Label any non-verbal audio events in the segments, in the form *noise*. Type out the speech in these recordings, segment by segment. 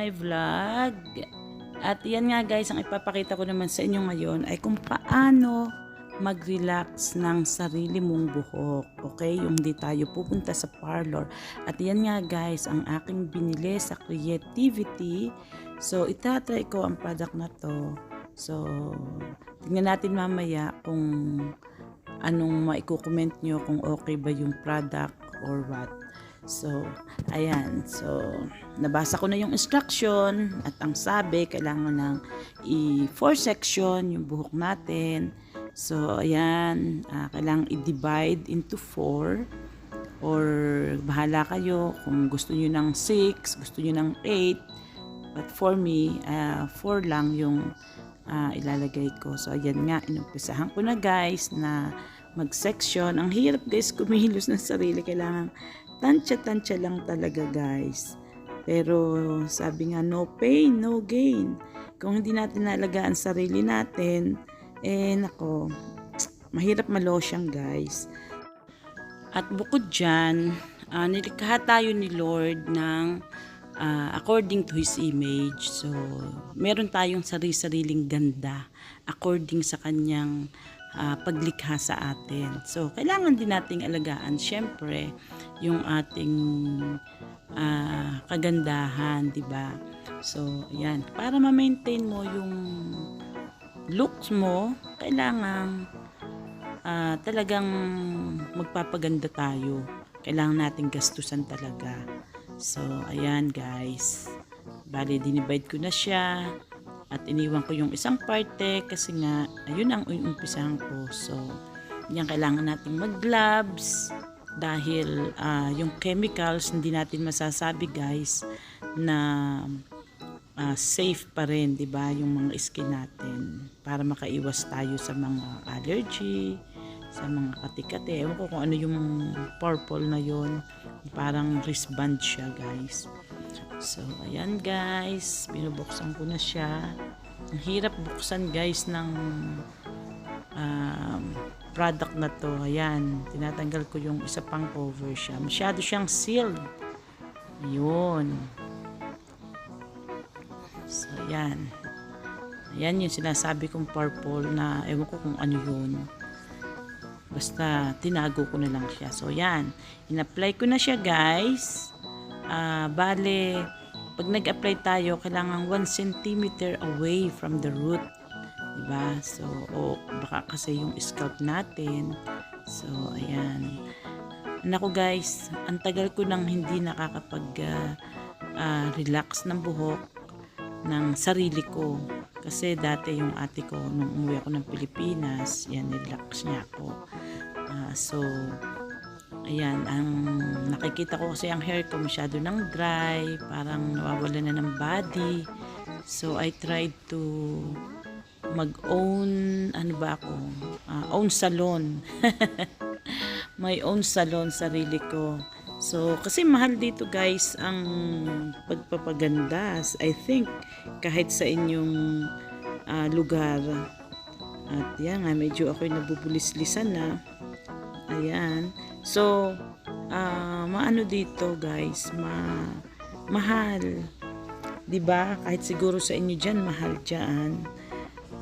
My vlog. At yan nga guys, ang ipapakita ko naman sa inyo ngayon ay kung paano mag-relax ng sarili mong buhok. Okay? Yung di tayo pupunta sa parlor. At yan nga guys, ang aking binili sa creativity. So, itatry ko ang product na to. So, tingnan natin mamaya kung anong maiko-comment nyo kung okay ba yung product or what. So, ayan. So, nabasa ko na yung instruction at ang sabi, kailangan ng i-four section yung buhok natin. So, ayan. ah, kailangan i-divide into four or bahala kayo kung gusto nyo ng 6, gusto nyo ng 8. But for me, 4 lang yung ah, ilalagay ko. So, ayan nga, inumpisahan ko na guys na mag-section. Ang hirap guys kumilos ng sarili. Kailangan tansya-tansya lang talaga guys. Pero sabi nga, no pain, no gain. Kung hindi natin nalagaan sarili natin, eh nako, mahirap malosyang guys. At bukod dyan, ah, nilikha tayo ni Lord ng ah, according to His image. So, meron tayong sarili-sariling ganda according sa kanyang ah, paglikha sa atin. So, kailangan din nating alagaan, syempre, yung ating ah, kagandahan, di ba? So, yan. Para ma-maintain mo yung looks mo, kailangan ah, talagang magpapaganda tayo. Kailangan nating gastusan talaga. So, ayan guys. Bali, dinivide ko na siya. At iniwan ko yung isang parte kasi nga, ayun ang umpisahan ko. So, yan kailangan nating mag-gloves dahil ah, yung chemicals hindi natin masasabi guys na ah, safe pa rin, 'di ba, yung mga skin natin para makaiwas tayo sa mga allergy, sa mga katikate. Ewan ko kung ano yung purple na yon Parang wristband siya, guys. So, ayan guys. Binubuksan ko na siya. Ang hirap buksan guys ng um, product na to. Ayan. Tinatanggal ko yung isa pang cover siya. Masyado siyang sealed. Yun. So, ayan. Ayan yung sinasabi kong purple na ewan ko kung ano yun. Basta tinago ko na lang siya. So, yan. In-apply ko na siya, guys. Ah, bale, pag nag-apply tayo, kailangan 1 cm away from the root. Diba? So, o baka kasi yung scalp natin. So, ayan. Nako guys, ang tagal ko nang hindi nakakapag ah, ah, relax ng buhok ng sarili ko. Kasi dati yung ate ko, nung umuwi ako ng Pilipinas, yan, nirelax niya ako. Ah, so, ayan, ang nakikita ko kasi ang hair ko masyado nang dry, parang nawawala na ng body. So, I tried to mag-own, ano ba ako, Ah, own salon. *laughs* May own salon, sarili ko. So, kasi mahal dito guys ang pagpapaganda. I think kahit sa inyong ah, lugar. At yan nga, medyo ako'y nabubulis-lisan na. Ayan. So, ah, maano dito guys, ma mahal. 'Di ba? Kahit siguro sa inyo diyan mahal diyan.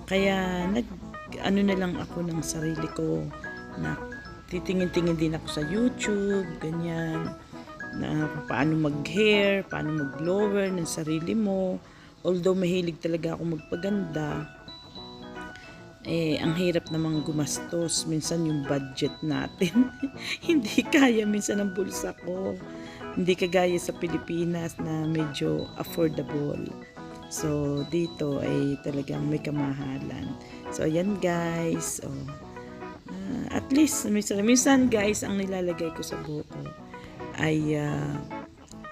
Kaya nag ano na lang ako ng sarili ko na titingin-tingin din ako sa YouTube, ganyan na paano mag-hair, paano mag-blower ng sarili mo. Although mahilig talaga ako magpaganda, eh, ang hirap namang gumastos. Minsan yung budget natin, *laughs* hindi kaya minsan ng bulsa ko. Hindi kagaya sa Pilipinas na medyo affordable. So, dito ay talagang may kamahalan. So, ayan guys. Oh. Ah, at least, minsan, minsan guys, ang nilalagay ko sa buhok ko ay ah,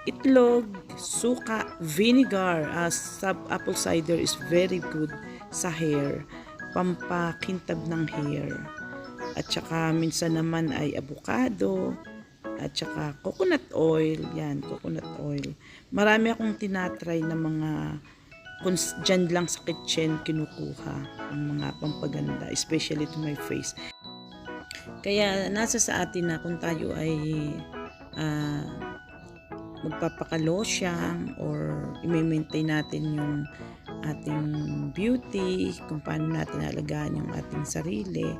itlog, suka, vinegar. Uh, sub apple cider is very good sa hair. Pampakintab ng hair. At saka minsan naman ay avocado. At saka coconut oil. Yan, coconut oil. Marami akong tinatry na mga kung dyan lang sa kitchen kinukuha ang mga pampaganda, especially to my face. Kaya nasa sa atin na kung tayo ay ah, magpapakalosyang or i-maintain natin yung ating beauty, kung paano natin alagaan yung ating sarili.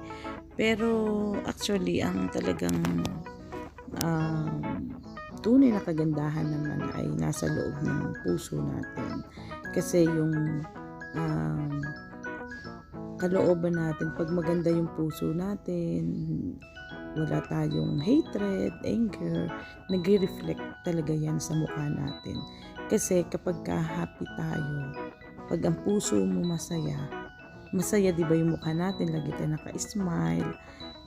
Pero actually, ang talagang um, tunay na kagandahan naman ay nasa loob ng puso natin. Kasi yung um, kalooban natin, pag maganda yung puso natin, wala tayong hatred, anger, nagre-reflect talaga yan sa mukha natin. Kasi kapag ka happy tayo, pag ang puso mo masaya, masaya di ba yung mukha natin, lagi tayo naka-smile,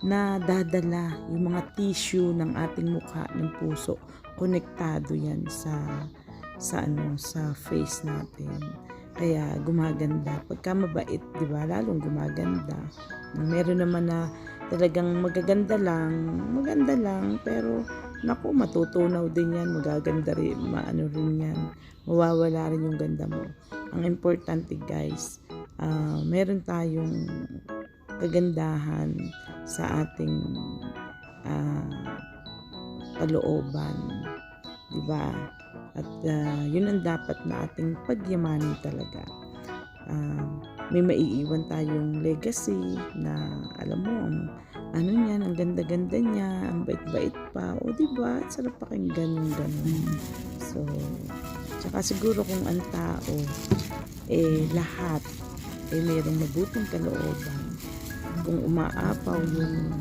na dadala yung mga tissue ng ating mukha ng puso konektado yan sa sa ano sa face natin. Kaya gumaganda. Pagka mabait di ba lalong gumaganda. Meron naman na talagang magaganda lang maganda lang pero naku matutunaw din yan magaganda rin maano rin yan mawawala rin yung ganda mo ang importante guys ah, meron tayong kagandahan sa ating ah, kalooban, 'di ba? At ah, 'yun ang dapat na ating pagyamanin talaga. Ah, may maiiwan tayong legacy na alam mo ang ano niyan, ang ganda-ganda niya, ang bait-bait pa. O, di ba? Sarap pakinggan yung ganun. So, tsaka siguro kung ang tao, eh, lahat, eh, mayroong mabuting kalooban kung umaapaw yung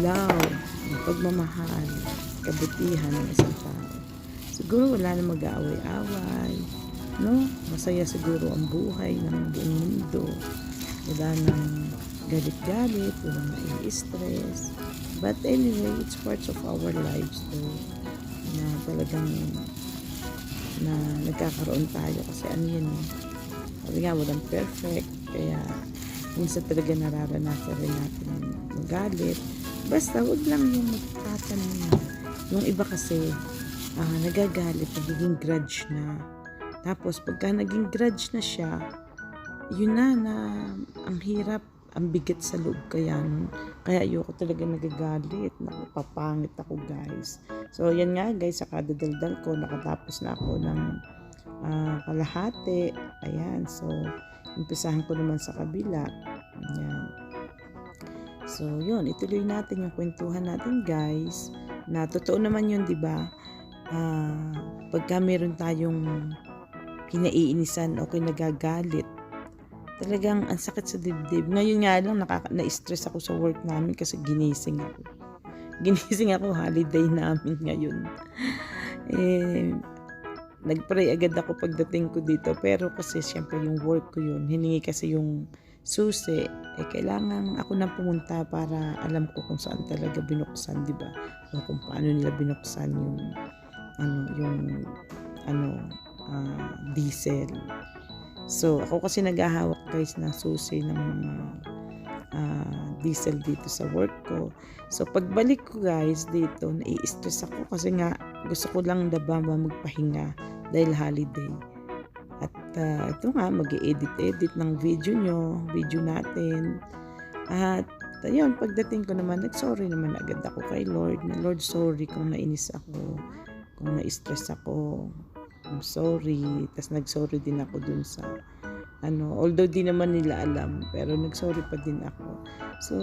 love, yung pagmamahal, kabutihan ng isang tao. Siguro wala na mag-aaway-away, no? Masaya siguro ang buhay ng buong mundo. Wala nang galit-galit, walang nai-stress. But anyway, it's parts of our lives though, na talagang na nagkakaroon tayo kasi ano yan eh. Sabi nga, walang perfect, kaya minsan talaga nararanasan rin natin ang magalit. Basta wag lang yung magtatanong. Yung iba kasi, ah, nagagalit, nagiging grudge na. Tapos pagka naging grudge na siya, yun na na ang hirap, ang bigat sa loob kaya. Kaya ayoko talaga nagagalit. Naku, papangit ako guys. So yan nga guys, sa kadadaldal ko, nakatapos na ako ng ah, kalahati. Ayan, so umpisahan ko naman sa kabila. Ayan. So, yun, ituloy natin yung kwentuhan natin, guys. Na totoo naman yun, di ba? Ah, pagka meron tayong kinaiinisan o kinagagalit, talagang ang sakit sa dibdib. Ngayon nga lang, nakaka- na-stress ako sa work namin kasi ginising ako. *laughs* Ginising ako, holiday namin ngayon. *laughs* Eh, nagpray agad ako pagdating ko dito pero kasi syempre yung work ko yun hiningi kasi yung susi eh kailangan ako na pumunta para alam ko kung saan talaga binuksan di ba o kung paano nila binuksan yung ano yung ano ah, diesel so ako kasi naghahawak guys ng susi ng mga ah, diesel dito sa work ko so pagbalik ko guys dito nai-stress ako kasi nga gusto ko lang diba magpahinga dahil holiday. At ah, ito nga, mag edit edit ng video nyo, video natin. At ayun, pagdating ko naman, nag-sorry naman agad ako kay Lord. Lord, sorry kung nainis ako, kung na-stress ako. I'm sorry. Tapos nag-sorry din ako dun sa ano, although di naman nila alam, pero nag-sorry pa din ako. So,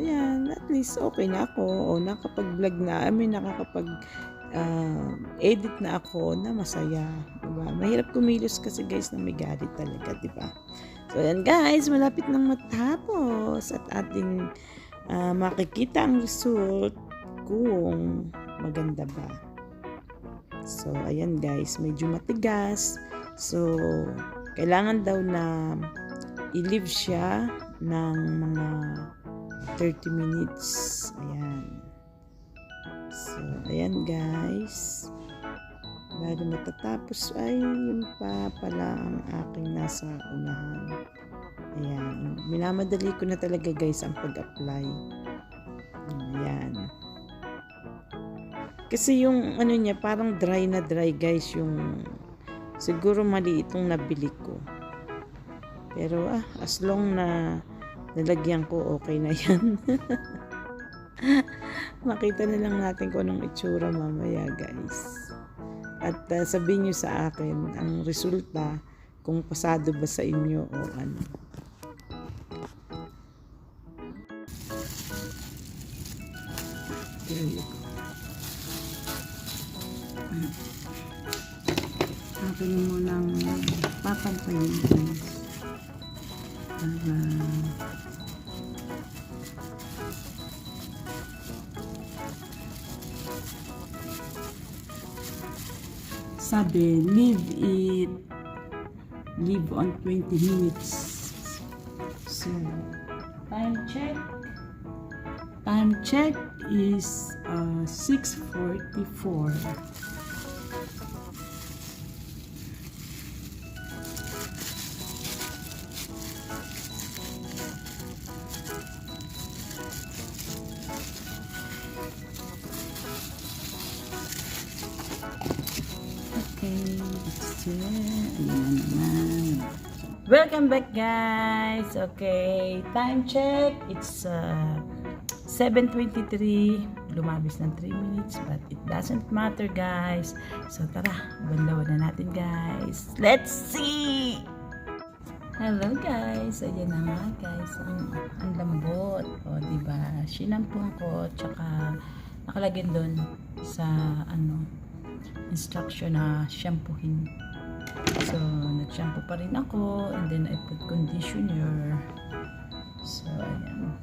ayan, at least okay na ako. O, nakapag-vlog na, I mean, nakakapag uh, edit na ako na masaya. Diba? Mahirap kumilos kasi guys na may galit talaga, diba? So, ayan guys, malapit nang matapos at ating ah, makikita ang result kung maganda ba. So, ayan guys, medyo matigas. So, kailangan daw na i-leave siya ng mga 30 minutes. Ayan. So, ayan guys. Bago matatapos ay yun pa pala ang aking nasa unahan. Ayan. Minamadali ko na talaga guys ang pag-apply. Ayan. Kasi yung ano niya parang dry na dry guys yung siguro mali itong nabili ko. Pero ah, as long na nalagyan ko okay na yan. *laughs* Makita na lang natin kung anong itsura mamaya guys. at uh, sabihin nyo sa akin ang resulta kung pasado ba sa inyo o ano. There you. Akin mo ng papantayin guys. Para sabi, leave it, leave on 20 minutes. So, time check. Time check is uh, 6.44. it. Ayan na naman. Welcome back guys. Okay, time check. It's uh, 7.23. Lumabis ng 3 minutes but it doesn't matter guys. So tara, banlawan na natin guys. Let's see! Hello guys! Ayan na nga guys. Ang, ang lambot. O, diba? Sinampung ko. Tsaka nakalagay doon sa ano instruction na shampoohin. So, nag-shampoo pa rin ako and then I put conditioner. So, ayan.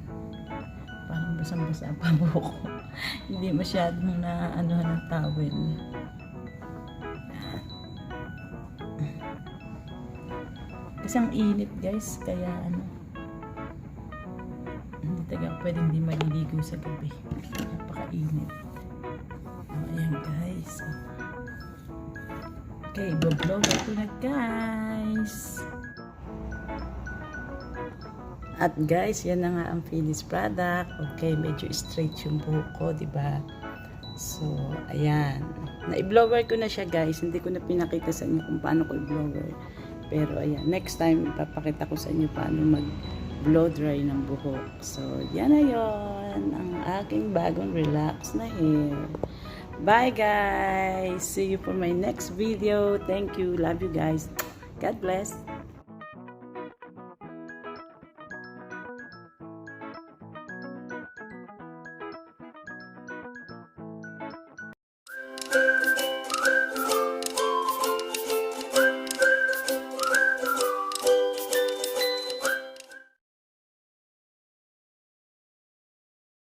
Parang basang-basa pa buhok ko. *laughs* Hindi masyadong na ano ng towel. Ayan. Kasi ang init guys, kaya ano hindi taga pwedeng hindi maliligo sa gabi. Napakainit. Oh, ayan guys. Okay, i-blow ko na guys. At guys, yan na nga ang finished product. Okay, medyo straight yung buhok ko, ba? So, ayan. Na-blower ko na siya guys. Hindi ko na pinakita sa inyo kung paano ko i-blower. Pero ayan, next time ipapakita ko sa inyo paano mag blow dry ng buhok. So, yan na yon ang aking bagong relax na hair. Bye guys! See you for my next video. Thank you. Love you guys. God bless.